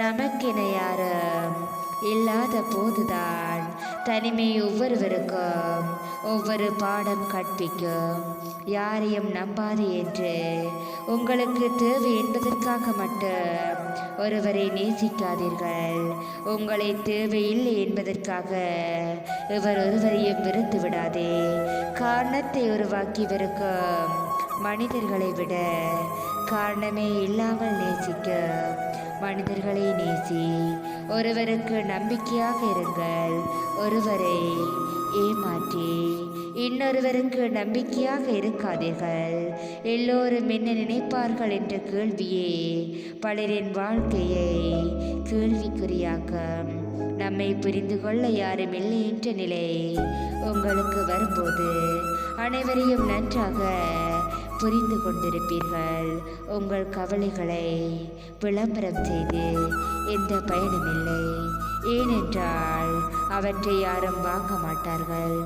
நமக்கென யாரும் இல்லாத போதுதான் தனிமை ஒவ்வொருவருக்கும் ஒவ்வொரு பாடம் கற்பிக்கும். யாரையும் நம்பாது என்று உங்களுக்கு தேவை என்பதற்காக மட்டும் ஒருவரை நேசிக்காதீர்கள். உங்களை தேவையில்லை என்பதற்காக இவர் ஒருவரையும் விருந்து விடாதே. காரணத்தை உருவாக்கி வெறுக்கும் மனிதர்களை விட காரணமே இல்லாமல் நேசிக்க மனிதர்களை நேசி. ஒருவருக்கு நம்பிக்கையாக இருங்கள். ஒருவரை ஏமாற்றி. இன்னொருவருக்கு நம்பிக்கையாக இருக்காதீர்கள். எல்லோரும் என்ன நினைப்பார்கள் என்ற கேள்வியே. பலரின் வாழ்க்கையை கேள்விக்குறியாக்கம். நம்மை புரிந்து கொள்ள யாரும் இல்லை என்ற நிலை உங்களுக்கு வரும்போது அனைவரையும் நன்றாக புரிந்து கொண்டிருப்பீர்கள். உங்கள் கவலைகளை விளம்பரம் செய்து எந்த பயனுமில்லை. ஏனென்றால் அவற்றை யாரும் வாங்க மாட்டார்கள்.